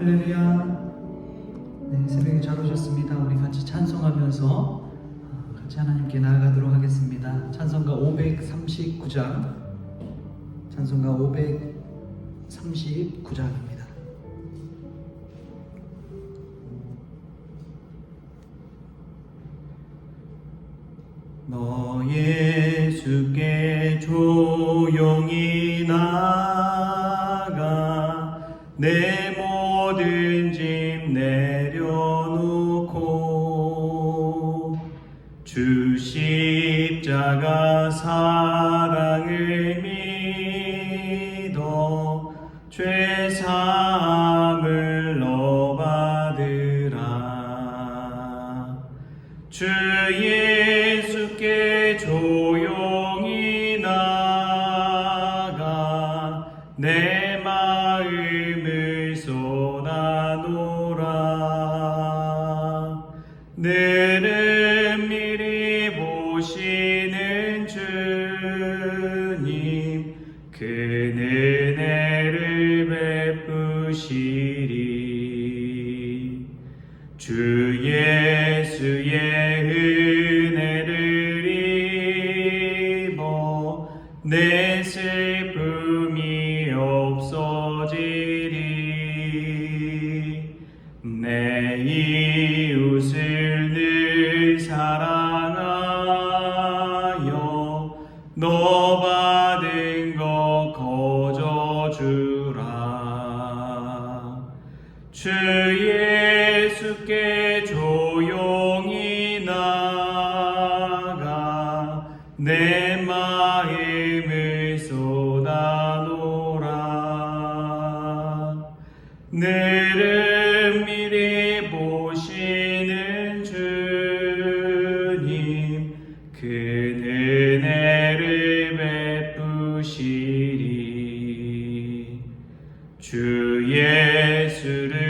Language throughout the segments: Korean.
할렐루야. 네, 새벽에 잘 오셨습니다. 우리 같이 찬송하면서 어, 같이 하나님께 나아가도록 하겠습니다. 찬송가 539장. 찬송가 539장입니다. 너 예수께 조용히 나 사랑을 믿어 죄 사함을 너 받으라. 주 예수께 조용히 나가 내 마음을 쏟아놓라. 늘은 미리 보시 사 주 예수를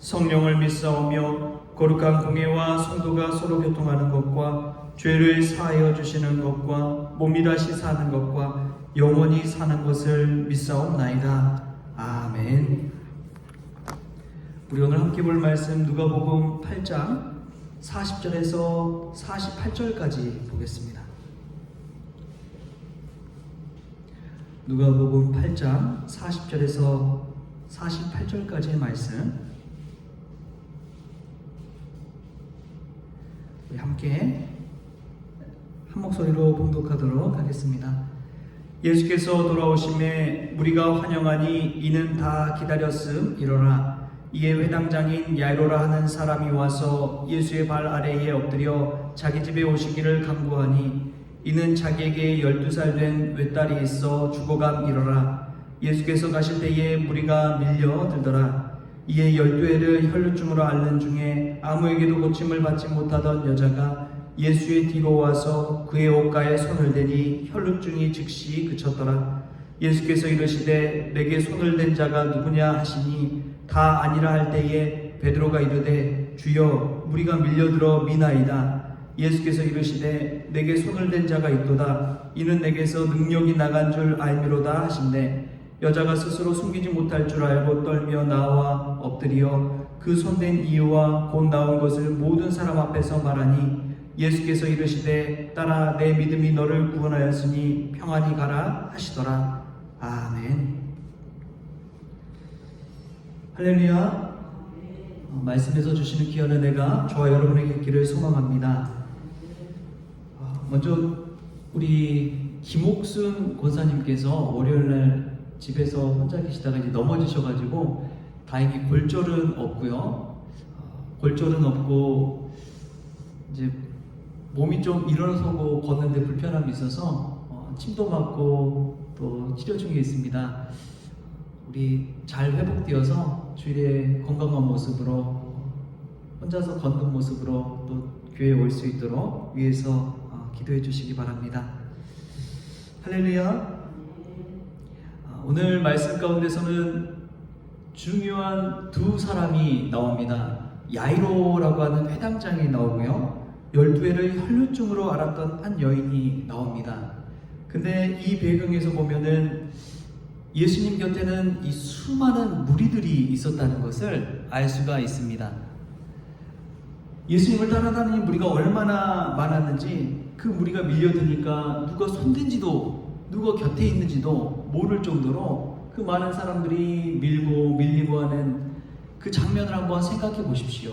성령을 믿사오며 거룩한 공예와 성도가 서로 교통하는 것과 죄를 사하여 주시는 것과 몸이 다시 사는 것과 영원히 사는 것을 믿사옵나이다. 아멘. 우리 오늘 함께 볼 말씀 누가복음 8장 40절에서 48절까지 보겠습니다. 누가복음 8장 40절에서 48절까지의 말씀 우리 함께 한 목소리로 봉독하도록 하겠습니다. 예수께서 돌아오심에 우리가 환영하니 이는 다 기다렸음. 이러나 이에 회당장인 야이로라 하는 사람이 와서 예수의 발 아래에 엎드려 자기 집에 오시기를 간구하니 이는 자기에게 열두 살 된 외딸이 있어 죽어감 이러라. 예수께서 가실 때에 무리가 밀려 들더라 이에 열두 해를 혈루증으로 앓는 중에 아무에게도 고침을 받지 못하던 여자가 예수의 뒤로 와서 그의 옷가에 손을 대니 혈루증이 즉시 그쳤더라. 예수께서 이르시되 내게 손을 댄 자가 누구냐 하시니 다 아니라 할 때에 베드로가 이르되 주여 무리가 밀려들어 미나이다. 예수께서 이르시되 내게 손을 댄 자가 있도다. 이는 내게서 능력이 나간 줄 알미로다 하신대. 여자가 스스로 숨기지 못할 줄 알고 떨며 나와 엎드려 그 손댄 이유와 곧 나온 것을 모든 사람 앞에서 말하니 예수께서 이르시되 딸아 내 믿음이 너를 구원하였으니 평안히 가라 하시더라. 아멘. 할렐루야. 어, 말씀에서 주시는 귀한 은혜가 저와 여러분에게 있기를 소망합니다. 어, 먼저 우리 김옥순 권사님께서 월요일 날 집에서 혼자 계시다가 이제 넘어지셔가지고 다행히 골절은 없고요 어, 골절은 없고 이제 몸이 좀 일어서고 걷는데 불편함이 있어서 어, 침도 맞고 또 치료 중에 있습니다. 우리 잘 회복되어서 주일에 건강한 모습으로 어, 혼자서 걷는 모습으로 또 교회에 올 수 있도록 위해서 어, 기도해 주시기 바랍니다. 할렐루야. 어, 오늘 말씀 가운데서는 중요한 두 사람이 나옵니다. 야이로라고 하는 회당장이 나오고요. 열두해를 혈루증으로 앓았던 한 여인이 나옵니다. 근데 이 배경에서 보면은 예수님 곁에는 이 수많은 무리들이 있었다는 것을 알 수가 있습니다. 예수님을 따라다니는 무리가 얼마나 많았는지 그 무리가 밀려드니까 누가 손댄지도 누가 곁에 있는지도 모를 정도로 그 많은 사람들이 밀고 밀리고 하는 그 장면을 한번 생각해 보십시오.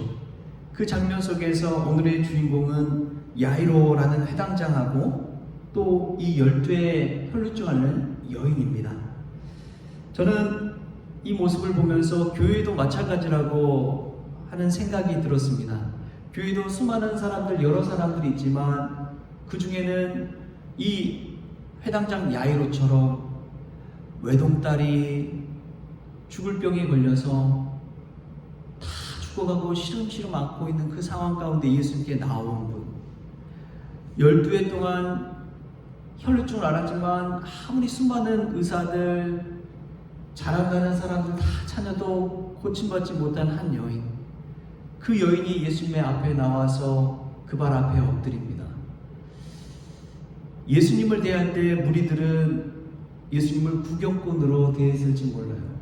그 장면 속에서 오늘의 주인공은 야이로라는 회당장하고 또 이 열두의 혈루증 앓는 여인입니다. 저는 이 모습을 보면서 교회도 마찬가지라고 하는 생각이 들었습니다. 교회도 수많은 사람들, 여러 사람들이 있지만 그 중에는 이 회당장 야이로처럼 외동딸이 죽을 병에 걸려서 죽어가고 시름시름 앓고 있는 그 상황 가운데 예수님께 나온 분. 12회 동안 혈루증을 앓았지만 아무리 수많은 의사들, 잘한다는 사람들 다 찾아도 고침받지 못한 한 여인. 그 여인이 예수님의 앞에 나와서 그 발 앞에 엎드립니다. 예수님을 대할 때 무리들은 예수님을 구경꾼으로 대했을지 몰라요.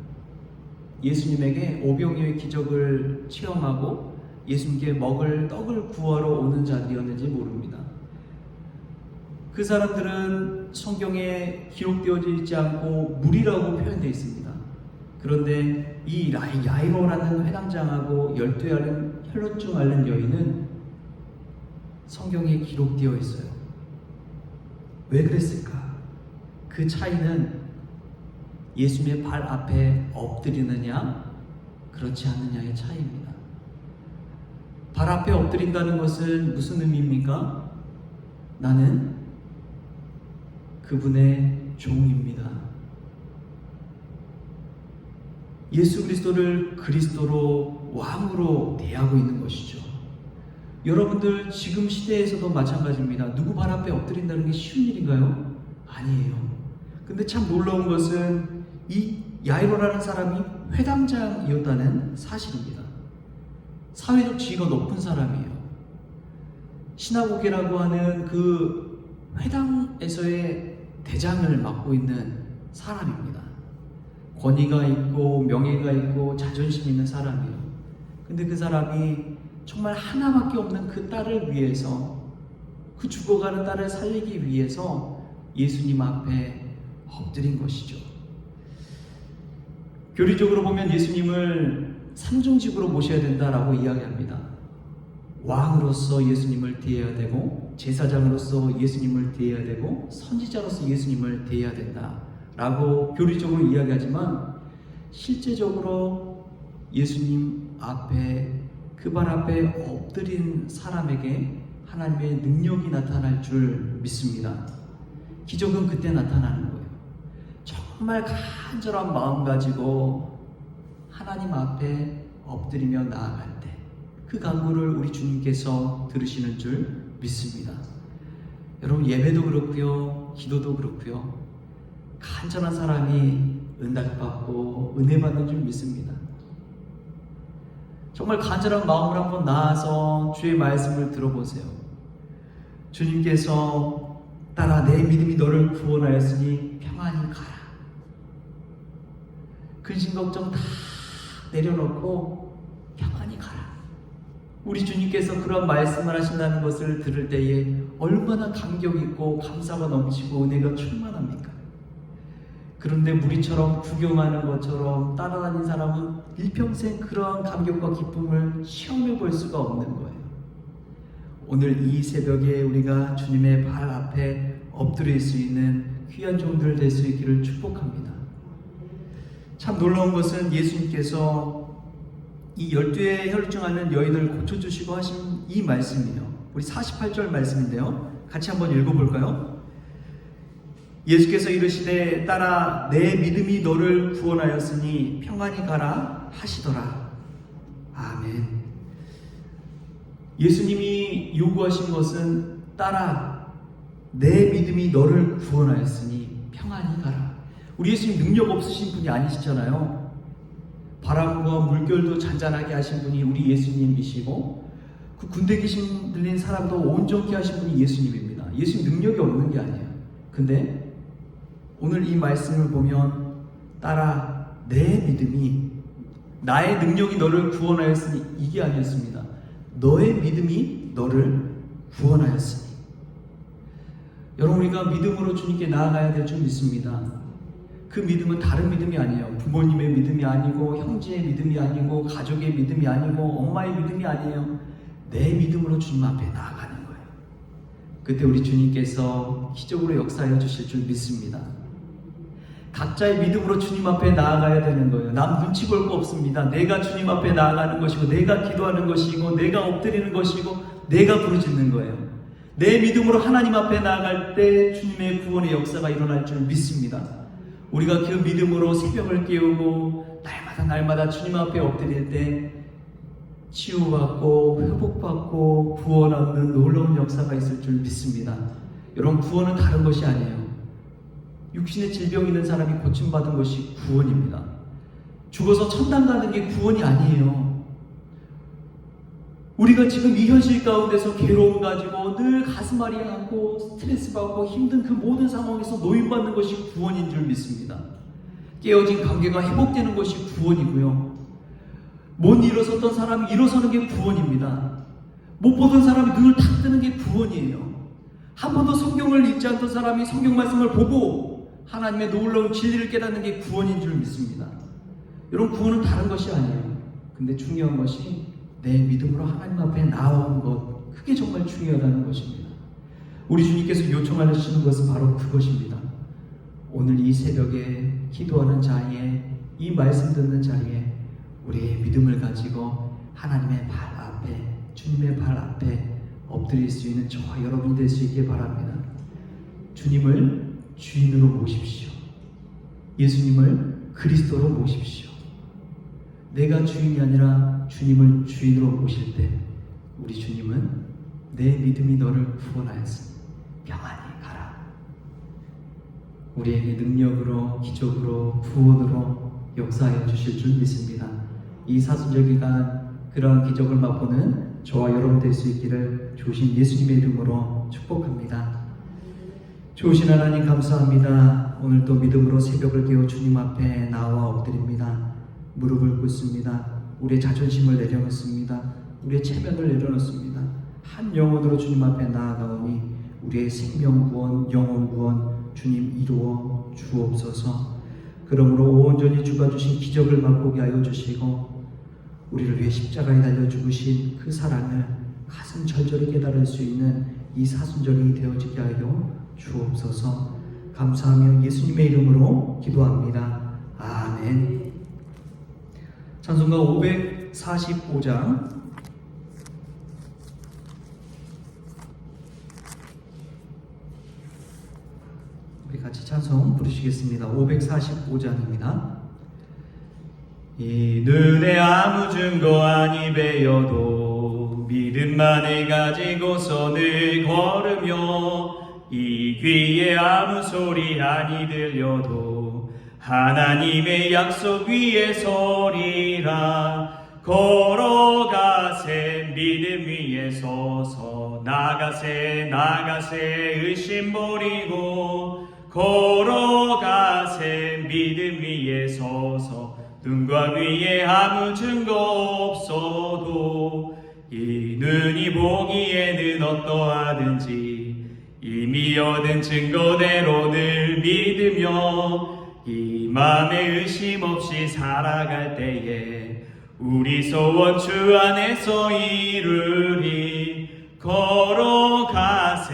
예수님에게 오병이의 기적을 체험하고 예수님께 먹을 떡을 구하러 오는 자들이었는지 모릅니다. 그 사람들은 성경에 기록되어져 있지 않고 무리라고 표현되어 있습니다. 그런데 이 야이로라는 회당장하고 열두 앓은 혈루증 앓는 여인은 성경에 기록되어 있어요. 왜 그랬을까? 그 차이는 예수님의 발 앞에 엎드리느냐, 그렇지 않느냐의 차이입니다. 발 앞에 엎드린다는 것은 무슨 의미입니까? 나는 그분의 종입니다. 예수 그리스도를 그리스도로 왕으로 대하고 있는 것이죠. 여러분들 지금 시대에서도 마찬가지입니다. 누구 발 앞에 엎드린다는 게 쉬운 일인가요? 아니에요. 근데 참 놀라운 것은 이 야이로라는 사람이 회당장이었다는 사실입니다. 사회적 지위가 높은 사람이에요. 시나고게라고 하는 그 회당에서의 대장을 맡고 있는 사람입니다. 권위가 있고 명예가 있고 자존심 있는 사람이에요. 근데 그 사람이 정말 하나밖에 없는 그 딸을 위해서 그 죽어가는 딸을 살리기 위해서 예수님 앞에 엎드린 것이죠. 교리적으로 보면 예수님을 삼중직으로 모셔야 된다라고 이야기합니다. 왕으로서 예수님을 대해야 되고 제사장으로서 예수님을 대해야 되고 선지자로서 예수님을 대해야 된다라고 교리적으로 이야기하지만 실제적으로 예수님 앞에 그 발 앞에 엎드린 사람에게 하나님의 능력이 나타날 줄 믿습니다. 기적은 그때 나타나는 거예요. 정말 간절한 마음 가지고 하나님 앞에 엎드리며 나아갈 때 그 간구를 우리 주님께서 들으시는 줄 믿습니다. 여러분 예배도 그렇고요, 기도도 그렇고요. 간절한 사람이 응답받고 은혜 받는 줄 믿습니다. 정말 간절한 마음으로 한번 나아서 주의 말씀을 들어보세요. 주님께서 따라 내 믿음이 너를 구원하였으니 평안히 가라. 근심 걱정 다 내려놓고 평안히 가라. 우리 주님께서 그런 말씀을 하신다는 것을 들을 때에 얼마나 감격 있고 감사가 넘치고 은혜가 충만합니까? 그런데 우리처럼 구경하는 것처럼 따라다닌 사람은 일평생 그러한 감격과 기쁨을 시험해 볼 수가 없는 거예요. 오늘 이 새벽에 우리가 주님의 발 앞에 엎드릴 수 있는 귀한 종들 될 수 있기를 축복합니다. 참 놀라운 것은 예수님께서 이 열두의 혈증하는 여인을 고쳐주시고 하신 이 말씀이에요. 우리 48절 말씀인데요. 같이 한번 읽어볼까요? 예수께서 이르시되 따라 내 믿음이 너를 구원하였으니 평안히 가라 하시더라. 아멘. 예수님이 요구하신 것은 따라 내 믿음이 너를 구원하였으니 평안히 가라. 우리 예수님 능력 없으신 분이 아니시잖아요. 바람과 물결도 잔잔하게 하신 분이 우리 예수님이시고 그 군대 귀신 들린 사람도 온전케 하신 분이 예수님입니다. 예수님 능력이 없는 게 아니에요. 근데 오늘 이 말씀을 보면 따라 내 믿음이 나의 능력이 너를 구원하였으니 이게 아니었습니다. 너의 믿음이 너를 구원하였으니. 여러분 우리가 믿음으로 주님께 나아가야 될 줄 믿습니다. 그 믿음은 다른 믿음이 아니에요. 부모님의 믿음이 아니고 형제의 믿음이 아니고 가족의 믿음이 아니고 엄마의 믿음이 아니에요. 내 믿음으로 주님 앞에 나아가는 거예요. 그때 우리 주님께서 기적으로 역사해 주실 줄 믿습니다. 각자의 믿음으로 주님 앞에 나아가야 되는 거예요. 남 눈치 볼 거 없습니다. 내가 주님 앞에 나아가는 것이고, 내가 기도하는 것이고, 내가 엎드리는 것이고, 내가 부르짖는 거예요. 내 믿음으로 하나님 앞에 나아갈 때 주님의 구원의 역사가 일어날 줄 믿습니다. 우리가 그 믿음으로 새벽을 깨우고 날마다 날마다 주님 앞에 엎드릴 때 치유받고 회복받고 구원 얻는 놀라운 역사가 있을 줄 믿습니다. 여러분 구원은 다른 것이 아니에요. 육신의 질병 있는 사람이 고침받은 것이 구원입니다. 죽어서 천당 가는 게 구원이 아니에요. 우리가 지금 이 현실 가운데서 괴로움 가지고 늘 가슴앓이 하고 스트레스 받고 힘든 그 모든 상황에서 노인받는 것이 구원인 줄 믿습니다. 깨어진 관계가 회복되는 것이 구원이고요. 못 일어섰던 사람이 일어서는 게 구원입니다. 못 보던 사람이 눈을 탁 뜨는 게 구원이에요. 한 번도 성경을 읽지 않던 사람이 성경 말씀을 보고 하나님의 놀라운 진리를 깨닫는 게 구원인 줄 믿습니다. 여러분 구원은 다른 것이 아니에요. 근데 중요한 것이 내 믿음으로 하나님 앞에 나온 것 그게 정말 중요하다는 것입니다. 우리 주님께서 요청하시는 것은 바로 그것입니다. 오늘 이 새벽에 기도하는 자리에 이 말씀 듣는 자리에 우리의 믿음을 가지고 하나님의 발 앞에 주님의 발 앞에 엎드릴 수 있는 저와 여러분이 될 수 있게 바랍니다. 주님을 주인으로 모십시오. 예수님을 그리스도로 모십시오. 내가 주인이 아니라 주님을 주인으로 모실 때 우리 주님은 내 믿음이 너를 구원하였으니 평안히 가라. 우리에게 능력으로 기적으로 구원으로 역사하여 주실 줄 믿습니다. 이 사순절 기간 그러한 기적을 맛보는 저와 여러분 될 수 있기를 조신 예수님의 이름으로 축복합니다. 좋으신 하나님 감사합니다. 오늘 또 믿음으로 새벽을 깨워 주님 앞에 나와 엎드립니다. 무릎을 꿇습니다. 우리의 자존심을 내려놓습니다. 우리의 체면을 내려놓습니다. 한 영혼으로 주님 앞에 나아가오니 우리의 생명 구원, 영혼 구원 주님 이루어 주옵소서. 그러므로 온전히 주가 주신 기적을 맛보게 하여 주시고 우리를 위해 십자가에 달려 죽으신 그 사랑을 가슴 절절히 깨달을 수 있는 이 사순절이 되어지게 하여 주옵소서. 감사하며 예수님의 이름으로 기도합니다. 아멘. 찬송가 545장 우리 같이 찬송 부르시겠습니다. 545장입니다. 이 눈에 아무 증거 아니 배여도 믿음만을 가지고서 늘 걸으며 이 귀에 아무 소리 아니 들려도 하나님의 약속 위에 서리라. 걸어가세 믿음 위에 서서. 나가세 나가세 의심 버리고. 걸어가세 믿음 위에 서서. 눈과 위에 아무 증거 없어도. 이 눈이 보기에는 어떠하든지. 이미 얻은 증거대로 늘 믿으며 이 마음에 의심 없이 살아갈 때에 우리 소원 주 안에서 이루리 걸어가세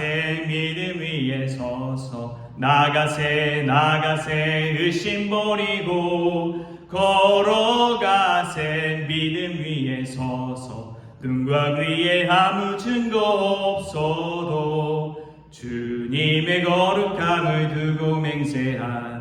믿음 위에 서서 나가세 나가세 의심 버리고 걸어가세 믿음 위에 서서 눈과 귀에 아무 증거 없어도 주님의 거룩함을 두고 맹세한